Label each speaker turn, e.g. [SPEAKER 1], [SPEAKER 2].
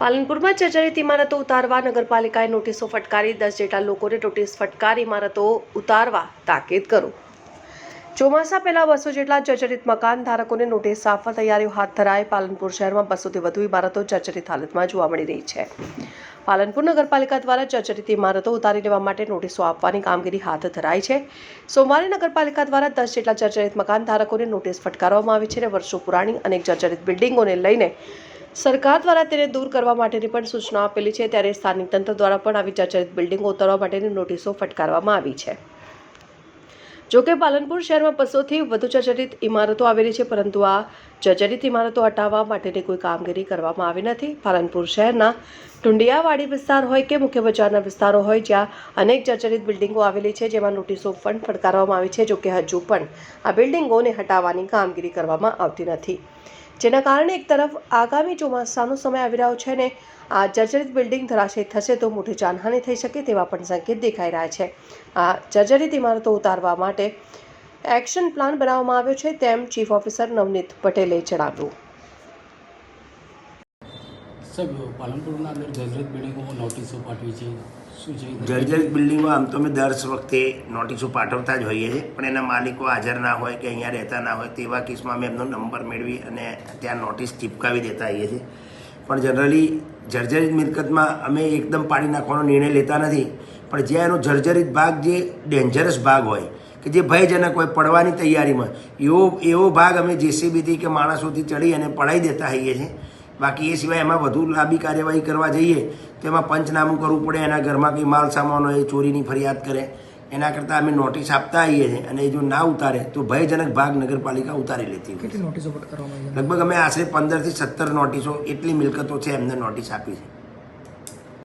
[SPEAKER 1] પાલનપુરમાં જર્જરિત ઇમારતો ઉતારવા નગરપાલિકાએ નોટિસો ફટકારી. દસ જેટલા લોકોને નોટિસ ફટકારી ઇમારતો ઉતારવા તાકીદ કરો. ચોમાસા પહેલા બસો જેટલા જર્જરિત મકાન ધારકોને નોટિસ આપવા તૈયારીઓ હાથ ધરાય પાલનપુર શહેરમાં બસોથી વધુ ઇમારતો જર્જરિત હાલતમાં જોવા મળી રહી છે. પાલનપુર નગરપાલિકા દ્વારા જર્જરિત ઇમારતો ઉતારી લેવા માટે નોટિસો આપવાની કામગીરી હાથ ધરાઈ છે. સોમવારે નગરપાલિકા દ્વારા દસ જેટલા જર્જરિત મકાન ધારકોને નોટિસ ફટકારવામાં આવી છે અને વર્ષો પુરાણી અનેક જર્જરિત બિલ્ડિંગોને લઈને સરકાર દ્વારા તેને દૂર કરવા માટેની પણ સૂચના આપેલી છે. ત્યારે સ્થાનિક તંત્ર દ્વારા પણ આવી ચર્ચિત બિલ્ડિંગો ઉતારવા માટેની નોટિસો ફટકારવામાં આવી છે. જોકે પાલનપુર શહેરમાં બસોથી વધુ ચર્ચરિત ઇમારતો આવેલી છે, પરંતુ આ જર્જરિત ઇમારતો હટાવવા માટેની કોઈ કામગીરી કરવામાં આવી નથી. પાલનપુર શહેરના ટુંડિયાવાડી વિસ્તાર હોય કે મુખ્ય બજારના વિસ્તારો હોય, જ્યાં અનેક જર્જરિત બિલ્ડિંગો આવેલી છે, જેમાં નોટિસો પણ ફટકારવામાં આવી છે જોકે હજુ પણ આ બિલ્ડિંગોને હટાવવાની કામગીરી કરવામાં આવતી નથી. જેના કારણે એક તરફ આગામી ચોમાસાનો સમય આવી રહ્યો છે ને આ જર્જરિત બિલ્ડિંગ ધરાશય થશે તો મોટી જાનહાનિ થઈ શકે તેવા પણ સંકેત દેખાઈ રહ્યા છે. આ જર્જરિત ઇમારતો ઉતારવા માટે એક્શન પ્લાન બનાવવામાં આવ્યો છે, તેમ ચીફ ઓફિસર નવનીત પટેલે જણાવ્યું.
[SPEAKER 2] સાહેબ, પાલનપુરના અંદર જર્જરિત બિલ્ડિંગોમાં નોટિસો પાઠવી છે. શું છે?
[SPEAKER 3] જર્જરિત બિલ્ડિંગમાં આમ તો અમે દર વખતે નોટિસો પાઠવતા જ હોઈએ છીએ, પણ એના માલિકો હાજર ના હોય કે અહીંયા રહેતા ના હોય તેવા કેસમાં અમે એમનો નંબર મેળવી અને ત્યાં નોટિસ ચીપકાવી દેતા હોઈએ છીએ. પણ જનરલી જર્જરિત મિલકતમાં અમે એકદમ પાડી નાખવાનો નિર્ણય લેતા નથી, પણ જ્યાં એનો જર્જરિત ભાગ જે ડેન્જરસ ભાગ હોય કે જે ભયજનક હોય પડવાની તૈયારીમાં, એવો એવો ભાગ અમે જેસીબીથી કે માણસોથી ચડી અને પડાવી દેતા હોઈએ છીએ. બાકી એ સિવાય એમાં વધુ લાંબી કાર્યવાહી કરવા જઈએ તો એમાં પંચનામું કરવું પડે એના ઘરમાં કંઈ માલ સામાન હોય એ ચોરીની ફરિયાદ કરે. એના કરતાં અમે નોટિસ આપતા આવીએ છીએ અને એ જો ના ઉતારે તો ભયજનક ભાગ નગરપાલિકા ઉતારી લેતી હોય. લગભગ અમે આશરે પંદરથી સત્તર નોટિસો એટલી મિલકતો છે એમને નોટિસ આપી છે.